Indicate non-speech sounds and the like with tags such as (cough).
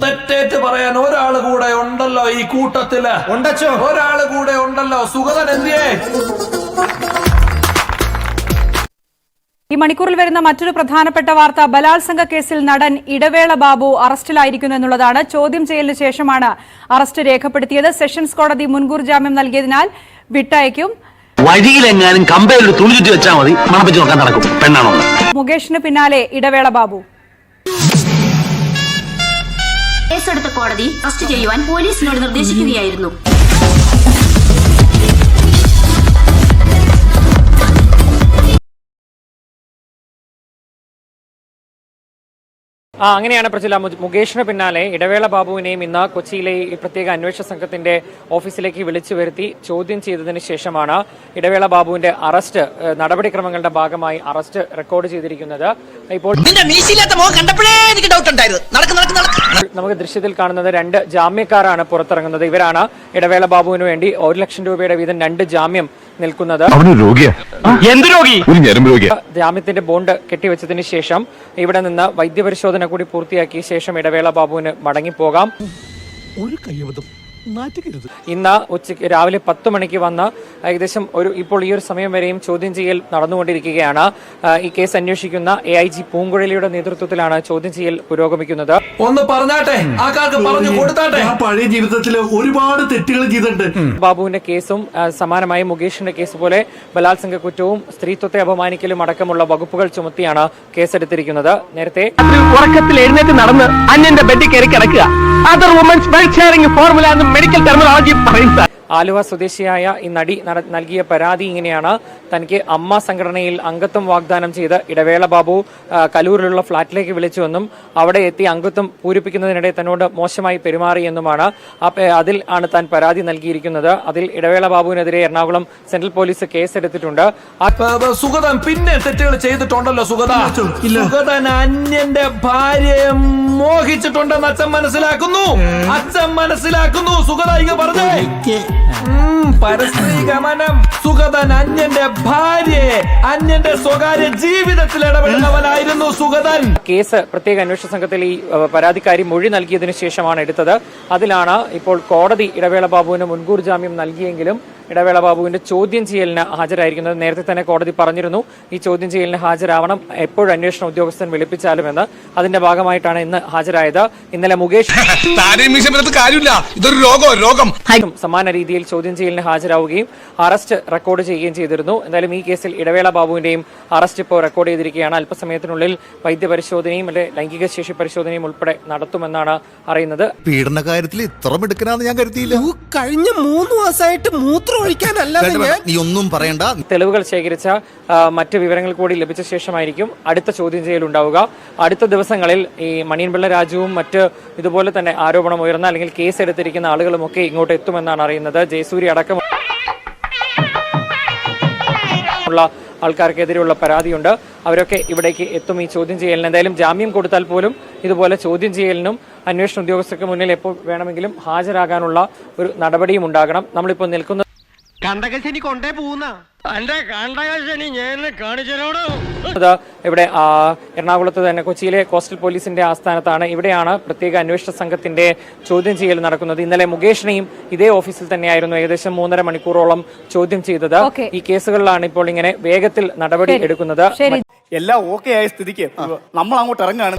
തെറ്റേറ്റ് പറയാൻ ഒരാൾ കൂടെ ഉണ്ടല്ലോ ഈ കൂട്ടത്തിൽ. ഉണ്ടച്ചോ? ഒരാൾ കൂടെ ഉണ്ടല്ലോ. സുഗതൻ എന്തിയേ? ഈ മണിക്കൂറിൽ വരുന്ന മറ്റൊരു പ്രധാനപ്പെട്ട വാർത്ത ബലാത്സംഗ കേസിൽ നടൻ ഇടവേള ബാബു അറസ്റ്റിലായിരിക്കുന്നു എന്നുള്ളതാണ്. ചോദ്യം ചെയ്യലിന് ശേഷമാണ് അറസ്റ്റ് രേഖപ്പെടുത്തിയത്. സെഷൻസ് കോടതി മുൻകൂർ ജാമ്യം നൽകിയതിനാൽ വിട്ടയക്കും. വഴിയിലെങ്ങാനും കമ്പയിൽ ഒരു തുണി ചുറ്റി വെച്ചാൽ മതി. മണപ്പിച്ച് നോക്കാൻ നടക്കും. പെണ്ണാണോ? മുകേഷിന് പിന്നാലെ ഇടവേള ബാബു. കേസെടുത്ത കോടതി അറസ്റ്റ് ചെയ്യുവാൻ പോലീസിനോട് നിർദ്ദേശിക്കുകയായിരുന്നു. ആ അങ്ങനെയാണ് പ്രജില മുകേഷിന് പിന്നാലെ ഇടവേള ബാബുവിനെയും ഇന്ന് കൊച്ചിയിലെ ഈ പ്രത്യേക അന്വേഷണ സംഘത്തിന്റെ ഓഫീസിലേക്ക് വിളിച്ചു വരുത്തി ചോദ്യം ചെയ്തതിന് ശേഷമാണ് ഇടവേള ബാബുവിന്റെ അറസ്റ്റ് നടപടിക്രമങ്ങളുടെ ഭാഗമായി അറസ്റ്റ് റെക്കോർഡ് ചെയ്തിരിക്കുന്നത്. ഇപ്പോൾ നമുക്ക് ദൃശ്യത്തിൽ കാണുന്നത് രണ്ട് ജാമ്യക്കാരാണ് പുറത്തിറങ്ങുന്നത്. ഇവരാണ് ഇടവേള ബാബുവിന് വേണ്ടി ഒരു ലക്ഷം രൂപയുടെ വീതം രണ്ട് ജാമ്യം നിൽക്കുന്നത്. അവനൊരു രോഗിയാ. എന്ത് രോഗി? ഒരു ഞരമ്പ് രോഗിയാ. ജാമ്യത്തിന്റെ ബോണ്ട് കെട്ടിവെച്ചതിന് ശേഷം ഇവിടെ നിന്ന് വൈദ്യപരിശോധന കൂടി പൂർത്തിയാക്കിയ ശേഷം ഇടവേള ബാബുവിന് മടങ്ങിപ്പോകാം. ഒരു കയ്യബദ്ധം നാറ്റുകരുത് ഇന്ന് ഉച്ചയ്ക്ക് രാവിലെ പത്ത് മണിക്ക് വന്ന് ഏകദേശം ഒരു ഇപ്പോൾ ഈ ഒരു സമയം വരെയും ചോദ്യം ചെയ്യൽ നടന്നുകൊണ്ടിരിക്കുകയാണ്. ഈ കേസ് അന്വേഷിക്കുന്ന എ ഐ ജി പൂങ്കുഴലിയുടെ നേതൃത്വത്തിലാണ് ചോദ്യം ചെയ്യൽ പുരോഗമിക്കുന്നത്. ഒന്ന് പറഞ്ഞാട്ടെ? ആൾക്കാർക്ക് പറഞ്ഞു കൊടുത്താട്ടെ? ഞാൻ പഴയ ജീവിതത്തിൽ ഒരുപാട് തെറ്റുകൾ ചെയ്തിട്ടുണ്ട്. ബാബുവിന്റെ കേസും ആ, സമാനമായി മുകേഷിന്റെ കേസ് പോലെ ബലാത്സംഗ കുറ്റവും സ്ത്രീത്വത്തെ അപമാനിക്കലും അടക്കമുള്ള വകുപ്പുകൾ ചുമത്തിയാണ് കേസെടുത്തിരിക്കുന്നത്. നേരത്തെ ഉറക്കത്തിൽ എഴുന്നേറ്റ് നടന്ന് അന്യന്റെ ബെഡിൽ കയറി കിടക്കുക. Other womens well sharing formula എന്ന് മെഡിക്കൽ ടെർമിനോളജി പറയുന്നത് ആലുവ സ്വദേശിയായ ഈ നടി നൽകിയ പരാതി ഇങ്ങനെയാണ്. തനിക്ക് അമ്മ സംഘടനയിൽ അംഗത്വം വാഗ്ദാനം ചെയ്ത് ഇടവേള ബാബു കലൂരിലുള്ള ഫ്ളാറ്റിലേക്ക് വിളിച്ചുവെന്നും അവിടെ എത്തി അംഗത്വം പൂരിപ്പിക്കുന്നതിനിടെ തന്നോട് മോശമായി പെരുമാറിയെന്നുമാണ് അതിൽ ആണ് താൻ പരാതി നൽകിയിരിക്കുന്നത്. അതിൽ ഇടവേള ബാബുവിനെതിരെ എറണാകുളം സെൻട്രൽ പോലീസ് കേസെടുത്തിട്ടുണ്ട്. സുഗതൻ പിന്നെ തെറ്റുകൾ ചെയ്തിട്ടുണ്ടല്ലോ സുഗത. സുഗതൻ അന്യന്റെ ഭാര്യയെ മോഹിച്ചിട്ടുണ്ടെന്ന് അച്ഛൻ മനസ്സിലാക്കുന്നു. അച്ഛൻ മനസ്സിലാക്കുന്നു. സുഗത പറഞ്ഞു. പറഞ്ഞേ ഉം, പരസ്ത്രീ ഗമനം സുഗതൻ അന്യന്റെ ഭാര്യയെ അന്യന്റെ സ്വകാര്യ ജീവിതത്തിൽ ഇടപെടുന്നവനായിരുന്നു സുഗതൻ. കേസ് പ്രത്യേക അന്വേഷണ സംഘത്തിൽ ഈ പരാതിക്കാരി മൊഴി നൽകിയതിനു ശേഷമാണ് എടുത്തത്. അതിലാണ് ഇപ്പോൾ കോടതി ഇടവേള ബാബുവിന് മുൻകൂർ ജാമ്യം നൽകിയെങ്കിലും ഇടവേള ബാബുവിന്റെ ചോദ്യം ചെയ്യലിന് ഹാജരായിരിക്കുന്നത് നേരത്തെ തന്നെ കോടതി പറഞ്ഞിരുന്നു. ഈ ചോദ്യം ചെയ്യലിന് ഹാജരാവണം എപ്പോഴും അന്വേഷണ ഉദ്യോഗസ്ഥൻ വിളിപ്പിച്ചാലുമെന്ന്. അതിന്റെ ഭാഗമായിട്ടാണ് ഇന്ന് ഹാജരായത്. ഇന്നലെ മുകേഷ് (laughs) കാര്യമില്ല. ഇതൊരു രോഗം രോഗം. സമാന രീതിയിൽ ചോദ്യം ചെയ്യലിന് ഹാജരാവുകയും അറസ്റ്റ് റെക്കോർഡ് ചെയ്യുകയും ചെയ്തിരുന്നു. എന്തായാലും ഈ കേസിൽ ഇടവേള ബാബുവിന്റെയും അറസ്റ്റ് ഇപ്പോൾ റെക്കോർഡ് ചെയ്തിരിക്കുകയാണ്. അല്പസമയത്തിനുള്ളിൽ വൈദ്യപരിശോധനയും അല്ലെ ലൈംഗിക ശേഷി പരിശോധനയും ഉൾപ്പെടെ നടത്തുമെന്നാണ് അറിയുന്നത്. പീഡന കാര്യത്തിൽ ഇത്ര മിടുക്കനാന്ന് ഞാൻ കരുതിയില്ല. കഴിഞ്ഞ മൂന്ന് മാസമായിട്ട് മൂത്രം ഒഴിക്കാനല്ലാതെ ഞാൻ നീ ഒന്നും പറയണ്ട. തെളിവുകൾ ശേഖരിച്ച മറ്റ് വിവരങ്ങൾ കൂടി ലഭിച്ച ശേഷമായിരിക്കും അടുത്ത ചോദ്യം ചെയ്യൽ ഉണ്ടാവുക. അടുത്ത ദിവസങ്ങളിൽ ഈ മണിയൻപിള്ള രാജുവും മറ്റ് ഇതുപോലെ തന്നെ ആരോപണം ഉയർന്ന അല്ലെങ്കിൽ കേസ് എടുത്തിരിക്കുന്ന ആളുകളുമൊക്കെ ഇങ്ങോട്ട് എത്തുമെന്നാണ് അറിയുന്നത്. ജയസൂരി അടക്കം ഉള്ള ആൾക്കാർക്കെതിരെയുള്ള പരാതിയുണ്ട്. അവരൊക്കെ ഇവിടേക്ക് എത്തും ഈ ചോദ്യം ചെയ്യലിന്. എന്തായാലും ജാമ്യം കൊടുത്താൽ പോലും ഇതുപോലെ ചോദ്യം ചെയ്യലിനും അന്വേഷണ ഉദ്യോഗസ്ഥർക്ക് മുന്നിൽ എപ്പോൾ വേണമെങ്കിലും ഹാജരാകാനുള്ള ഒരു നടപടിയും ഉണ്ടാകണം. നമ്മളിപ്പോൾ നിൽക്കുന്ന കണ്ടകശനി കൊണ്ടേ പോകുന്ന തന്റെ കണ്ടകശനി ഞാൻ കാണിച്ചോടോ ഇത് ഇവിടെ എറണാകുളത്ത് തന്നെ കൊച്ചിയിലെ കോസ്റ്റൽ പോലീസിന്റെ ആസ്ഥാനത്താണ്. ഇവിടെയാണ് പ്രത്യേക അന്വേഷണ സംഘത്തിന്റെ ചോദ്യം ചെയ്യൽ നടക്കുന്നത്. ഇന്നലെ മുകേഷിനെയും ഇതേ ഓഫീസിൽ തന്നെയായിരുന്നു ഏകദേശം മൂന്നര മണിക്കൂറോളം ചോദ്യം ചെയ്തത്. ഈ കേസുകളിലാണ് ഇപ്പോൾ ഇങ്ങനെ വേഗത്തിൽ നടപടി എടുക്കുന്നത്. എല്ലാം ഓക്കെ ആയ സ്ഥിതിക്ക്. നമ്മൾ അങ്ങോട്ട് ഇറങ്ങാണ്.